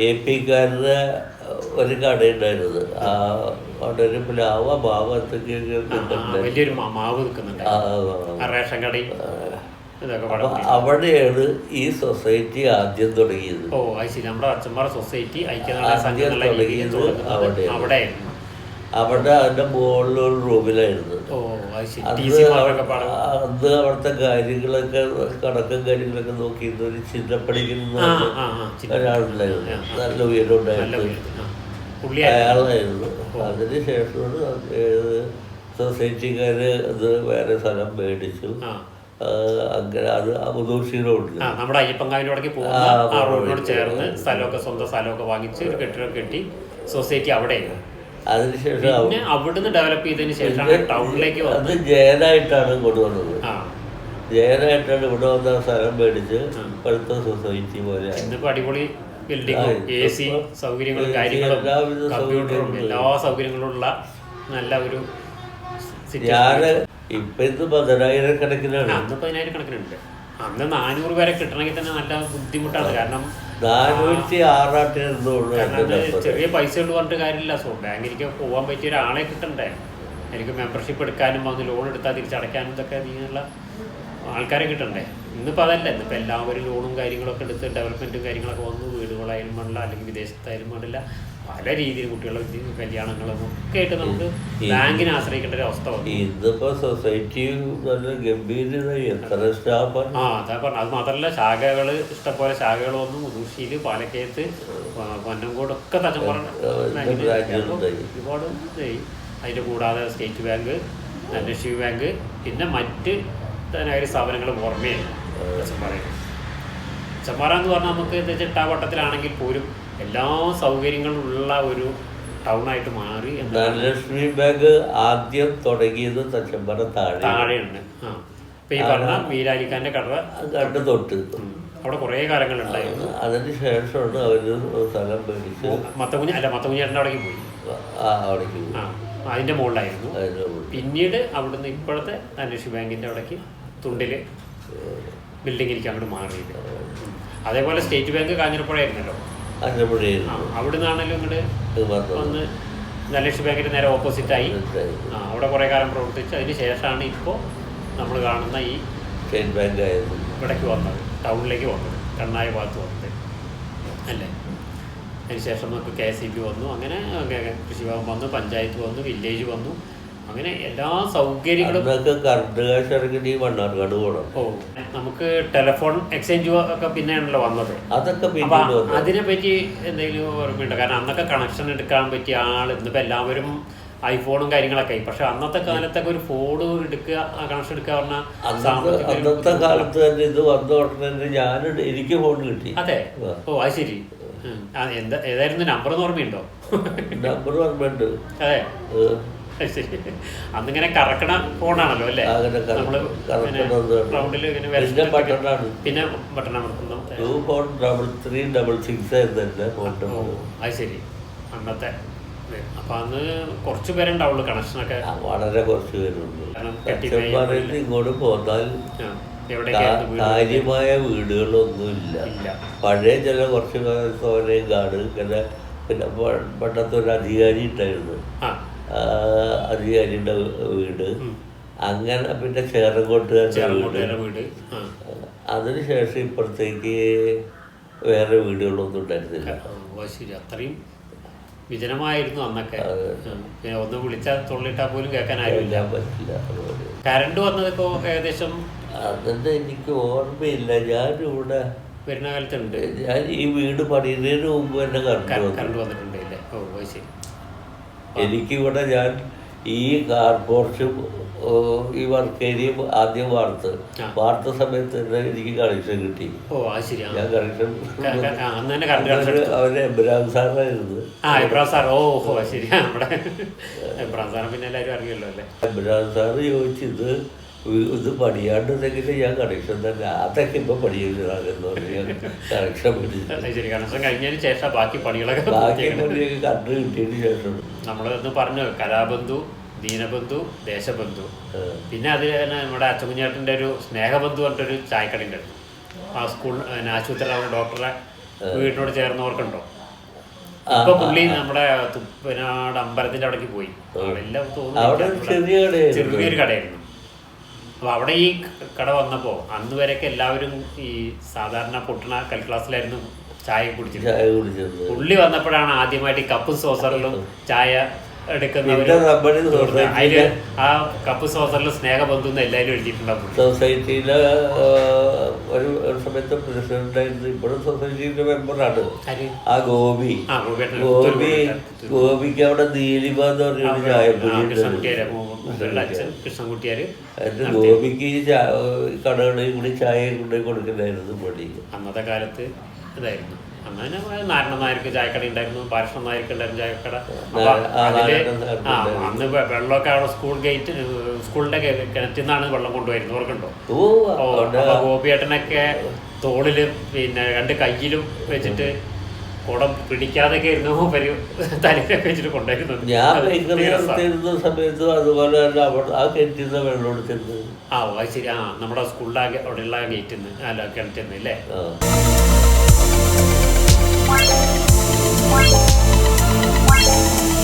A പിക്കാരുടെ ഒരു കട ഉണ്ടായിരുന്നു ആ അവിടെ ഒരു പ്ലാവ ഭാഗത്തൊക്കെ വലിയൊരു മാ- മാവ് റേഷൻ കടയും അവിടെയാണ് ഈ സൊസൈറ്റി ആദ്യം തുടങ്ങിയത്. ഓ അത് ശരി. നമ്മുടെ അച്ഛന്മാരുടെ സൊസൈറ്റി ഐക്യനാട് തുടങ്ങിയത് അവിടെ അവിടെ അതിന്റെ മുകളിലൊരു റൂമിലായിരുന്നു അത് അവിടുത്തെ കാര്യങ്ങളൊക്കെ കണക്കും കാര്യങ്ങളൊക്കെ നോക്കി ഒരു ചിന്ന- ഒരാളുണ്ടായിരുന്നു. നല്ല ഉയരമുണ്ടായിരുന്നു. അയാളായിരുന്നു. അതിന് ശേഷമാണ് സൊസൈറ്റിക്കാര് അത് വേറെ സ്ഥലം മേടിച്ചു. അങ്ങനെ അത് അബുദൂഷിയിലുണ്ട് നമ്മുടെ അയ്യപ്പങ്കാവിനോടേക്ക് പോകുന്ന ആ, റോഡിനോട് ചേർന്ന് സ്ഥലമൊക്കെ സ്വന്തം സ്ഥലമൊക്കെ വാങ്ങിച്ച് ഒരു കെട്ടിടം കെട്ടി സൊസൈറ്റി അവിടെയായിരുന്നു അതിനുശേഷം പിന്നെ അവിടുന്ന് ഡെവലപ്പ് ചെയ്തതിന് ശേഷം ടൗണിലേക്ക് അത് ജയനായിട്ടാണ് ഇങ്ങോട്ട് വന്നത്. ആ. ജയനായിട്ടാണ് ഇവിടെ വന്ന സ്ഥലം മേടിച്ച് ഇപ്പോഴത്തെ സൊസൈറ്റി പോലെ അടിപൊളി ബിൽഡിങ്ങും ആ, എ സി സൗകര്യങ്ങളും കാര്യങ്ങളും കമ്പ്യൂട്ടറും എല്ലാ സൗകര്യങ്ങളുള്ള നല്ല ഒരു. ഞാൻ ഇപ്പൊ ഇത് പതിനായിരക്കണക്കിനാണ്. അന്ന് പതിനായിരം കണക്കിനുണ്ട് അന്ന് നാനൂറ് പേരെ കിട്ടണമെങ്കിൽ തന്നെ നല്ല ബുദ്ധിമുട്ടാണ്. കാരണം നാനൂറ്റി ആറാട്ടിരുന്നുള്ളൂ ചെറിയ പൈസ കൊണ്ട് പറഞ്ഞിട്ട് കാര്യമില്ല. സോ ബാങ്കിലേക്ക് പോകാൻ പറ്റിയ ഒരാളെ കിട്ടണ്ടേ? എനിക്ക് മെമ്പർഷിപ്പ് എടുക്കാനും വന്ന് ലോൺ എടുത്താൽ തിരിച്ചടയ്ക്കാനും ഇതൊക്കെ നീങ്ങുള്ള ആൾക്കാരെ കിട്ടണ്ടേ? ഇന്നിപ്പോൾ അതല്ല. ഇന്നിപ്പോൾ എല്ലാവരും ലോണും കാര്യങ്ങളൊക്കെ എടുത്ത് ഡെവലപ്മെന്റും കാര്യങ്ങളൊക്കെ വന്നു വീടുകളായാലും വേണ്ടില്ല അല്ലെങ്കിൽ വിദേശത്തായാലും വേണ്ടില്ല പല രീതിയിൽ കുട്ടികളുടെ കല്യാണങ്ങളും ഒക്കെ ആയിട്ട് നമുക്ക് ബാങ്കിനെ ആശ്രയിക്കേണ്ട ഒരു അവസ്ഥ വന്നു. ഇന്നിപ്പോ സൊസൈറ്റി നല്ല ഗംഭീരമായി എത്ര സ്റ്റാഫാണ് ആ അതാ പറഞ്ഞു. അത് മാത്രമല്ല ശാഖകൾ ഇഷ്ടപോലെ ശാഖകൾ വന്നു. മുതുശ്ശേരി പാലക്കയത്ത് പൊന്നംകോട് ഒക്കെ തച്ചമ്പറ. ഒരുപാട് അതിന്റെ അതിന്റെ കൂടാതെ സ്റ്റേറ്റ് ബാങ്ക് ധനലക്ഷ്മി ബാങ്ക് പിന്നെ മറ്റ് ധനകാര്യ സ്ഥാപനങ്ങൾ ഓർമ്മയില്ല ചെമ്മാറ ചെമ്മാറ എന്ന് പറഞ്ഞാൽ നമുക്ക് എന്താ വെച്ചാൽ ഇട്ടാവട്ടത്തിലാണെങ്കിൽ പോലും എല്ലാ സൗകര്യങ്ങളും ഉള്ള ഒരു ടൗണായിട്ട് മാറി ധനലക്ഷ്മി ബാങ്ക് ആദ്യം തുടങ്ങിയത് തച്ചമ്പറ താഴെ താഴെയുണ്ട്. ആ. ഈ പറഞ്ഞ വീരാലിക്കാന്റെ കട കണ്ടു തൊട്ട്. അവിടെ കുറേ കാലങ്ങളുണ്ടായിരുന്നു. അതിന് ശേഷമാണ് അവർ സ്ഥലം മേടിച്ച് മത്തകുഞ്ഞ് അല്ല മത്തകുഞ്ഞേട്ടന്റെ അവിടേക്ക് പോയി. ആ അവിടേക്ക് ആ അതിന്റെ മുകളിലായിരുന്നു. പിന്നീട് അവിടുന്ന് ഇപ്പോഴത്തെ ധനലക്ഷ്മി ബാങ്കിന്റെ അവിടേക്ക് തുണ്ടിൽ ബിൽഡിങ്ങിലേക്ക് അങ്ങോട്ട് മാറിയത്. ഉം. അതേപോലെ സ്റ്റേറ്റ് ബാങ്ക് കാഞ്ഞിരപ്പുഴയായിരുന്നല്ലോ. അവിടെ നിന്നാണല്ലോ ഇങ്ങോട്ട്. വന്ന് ധനലക്ഷ്മി ബാങ്കിന്റെ നേരെ ഓപ്പോസിറ്റായി ആയി. ആ അവിടെ കുറേ കാലം പ്രവർത്തിച്ച് അതിന് ശേഷമാണ് ഇപ്പോൾ നമ്മൾ കാണുന്ന ഈ സ്റ്റേറ്റ് ബാങ്ക് ആയിരുന്നു ഇവിടേക്ക് വന്നത് ടൗണിലേക്ക് വന്നത് കണ്ണായ ഭാഗത്ത് വന്നത്. അല്ലേ? അതിനുശേഷം നമുക്ക് കെ എസ് ഇ ബി വന്നു. അങ്ങനെ അങ്ങനെ കൃഷിഭവൻ വന്നു പഞ്ചായത്ത് വന്നു വില്ലേജ് വന്നു. അങ്ങനെ എല്ലാ സൗകര്യങ്ങളും അന്നൊക്കെ കറണ്ട് കാശ് ഇറങ്ങി മണ്ണാർക്കാട് പോകണം ഓ നമുക്ക് ടെലിഫോൺ എക്സ്ചേഞ്ച് ഒക്കെ പിന്നെയാണല്ലോ വന്നത്. അതൊക്കെ അതിനെ പറ്റി എന്തെങ്കിലും ഓർമ്മയുണ്ടോ? കാരണം അന്നൊക്കെ കണക്ഷൻ എടുക്കാൻ പറ്റിയ ആൾ ഇന്നിപ്പോ എല്ലാവരും ഐഫോണും കാര്യങ്ങളൊക്കെ ആയി. പക്ഷെ അന്നത്തെ കാലത്തൊക്കെ ഒരു ഫോൺ എടുക്കുക കണക്ഷൻ എടുക്കുക പറഞ്ഞാൽ അന്നത്തെ കാലത്ത് തന്നെ ഇത് വന്ന ഉടനെ ഞാൻ എനിക്ക് ഫോൺ കിട്ടി. അതെ. ഓ അത് ശരി. എന്താ ഏതായിരുന്നു നമ്പർ ഓർമ്മയുണ്ടോ? നമ്പർ ഓർമ്മയുണ്ട്. അതെ. അന്നിങ്ങനെ കറക്കണ ഫോണാണല്ലോ അല്ലേ? റൗണ്ടിൽ ഇങ്ങനെ പിന്നെ ബട്ടണാണ് പിന്നെ button അമർത്തുന്നു two four double three double six അത് ശരി. അന്നത്തെ. അപ്പൊ അന്ന് കുറച്ച് പേരുണ്ടാവുള്ളൂ കണക്ഷനൊക്കെ വളരെ കുറച്ച് പേരുണ്ട്. ഇങ്ങോട്ട് പോന്നാൽ കാര്യമായ വീടുകളൊന്നുമില്ല. ഇല്ല. പഴയ ചില കുറച്ച് സോനയും കാട് ഇങ്ങനെ പിന്നെ പണ്ടത്തെ ഒരു അധികാരി ഉണ്ടായിരുന്നു. അധികാരിയുടെ വീട്. അങ്ങനെ പിന്നെ ചേറങ്കോട്ടുകാരുടെ വീട്. അതിനുശേഷം ഇപ്പുറത്തേക്ക് വേറെ വീടുകളൊന്നും ഉണ്ടായിരുന്നില്ല. ഓ, ശരി. അത്രയും വിജനമായിരുന്നു അന്നൊക്കെ. പിന്നെ ഒന്ന് വിളിച്ചാൽ തുള്ളിട്ടാ പോലും കേൾക്കാൻ ആരുമില്ല പറ്റില്ല കറണ്ട് വന്നതൊക്കെ ഏകദേശം അതിന്റെ എനിക്ക് ഓർമ്മയില്ല. ഞാനിവിടെ വരുന്ന കാലത്തുണ്ട്. ഞാൻ ഈ വീട് പണിയുന്നതിന് മുമ്പ് തന്നെ കറണ്ട് കറണ്ട് വന്നിട്ടുണ്ട് അല്ലേ ഓ ശരി. എനിക്കിവിടെ ഞാൻ ഈ കാർ ഈ വർക്ക് വർക്കേരിയും ആദ്യം വാർത്ത്. വാർത്ത സമയത്ത് തന്നെ എനിക്ക് കണക്ഷൻ കിട്ടി. ഞാൻ കണക്ഷൻ അവർ എബ്രാം സാറായിരുന്നു. Abraham sir. ഓ ശരി നമ്മുടെ എബ്രാം സാർ പിന്നെ എല്ലാവരും അറിയുമല്ലോ അല്ലേ? എബ്രാം സാറ് ചോദിച്ചു ഇത് പണിയാണ്ടെങ്കിൽ ഞാൻ കണക്ഷൻ തന്നെ. അതൊക്കെ ഇപ്പൊ ഞാൻ കണക്ഷൻ കഴിഞ്ഞതിന് ശേഷം ബാക്കി പണികളൊക്കെ ബാക്കി പൂർത്തിയാക്കണം. പണിയൊക്കെ കണ്ടു കിട്ടിയതിന് ശേഷം. നമ്മളൊന്ന് പറഞ്ഞു കലാബന്ധു ദീനബന്ധു ദേശബന്ധു. പിന്നെ അത് തന്നെ നമ്മുടെ അച്ചകുഞ്ഞേട്ടന്റെ ഒരു സ്നേഹബന്ധു പറഞ്ഞിട്ടൊരു ചായക്കട ഉണ്ടായിരുന്നു ആ സ്കൂൾ ആശുപത്രി ഡോക്ടറെ വീടിനോട് ചേർന്നവർക്കുണ്ടോ? ഇപ്പൊ പുള്ളി നമ്മുടെ തുപ്പനാട് അമ്പലത്തിന്റെ അവിടേക്ക് പോയി. അവിടെ ചെറിയൊരു കടയായിരുന്നു. അപ്പൊ അവിടെ ഈ കട വന്നപ്പോൾ അന്ന് വരെയൊക്കെ എല്ലാവരും ഈ സാധാരണ പൊട്ടണ കൽക്ലാസ്സിലായിരുന്നു ക്ലാസ്സിലായിരുന്നു ചായ കുടിച്ചത് പുള്ളി വന്നപ്പോഴാണ് ആദ്യമായിട്ട് ഈ കപ്പും സോസറിലും ചായ അതിൽ സൊസൈറ്റിയിലെ ആ കപ്പ് സോസറിൽ സ്നേഹബന്ധം എല്ലാവരും എഴുതിയിട്ടുണ്ടാവും. സൊസൈറ്റിയിലെ ഒരു ഒരു സമയത്ത് പ്രസിഡന്റായിരുന്നു ഇപ്പോഴും സൊസൈറ്റിയുടെ മെമ്പറാണ്. ആ ഗോപി. ഗോപി ഗോപിക്ക് അവിടെ നീലിമ എന്ന് കൃഷ്ണൻകുട്ടിയാര്. എന്നിട്ട് ഗോപിക്ക് കടകളിൽ കൂടി ചായ കൊണ്ടുപോയി കൊടുക്കുന്നതായിരുന്നു പൊടി. അന്നത്തെ കാലത്ത് ഇതായിരുന്നു തന്നെ നാരായണ നായർക്ക് ചായക്കട ഉണ്ടായിരുന്നു ബാലകൃഷ്ണൻ നായർക്ക് ഉണ്ടായിരുന്നു ചായക്കട. അതിൽ ആ അന്ന് വെള്ളമൊക്കെ അവിടെ സ്കൂൾ ഗേറ്റ് സ്കൂളിന്റെ കിണറ്റിൽ നിന്നാണ് വെള്ളം കൊണ്ടുവരുന്നത് ഓർക്കുണ്ടോ ഗോപിയേട്ടനൊക്കെ തോളിൽ പിന്നെ രണ്ട് കയ്യിലും വെച്ചിട്ട് കുടം പിടിക്കാതൊക്കെ ഇരുന്നു പരി തലയിലൊക്കെ വെച്ചിട്ട് കൊണ്ടുവരുന്നത്. ഞാൻ ബേക്കറി രസാ. അതുപോലെ തന്നെ അവിടെ ആ കെട്ടിന്ന് വെള്ളം എടുത്തിരുന്നത്. ആ അത് ശരി. ആ നമ്മുടെ സ്കൂളിലെ അവിടെയുള്ള ഗേറ്റിൽ നിന്ന് അല്ല കിണറ്റിൽ നിന്ന് അല്ലേ Thank you.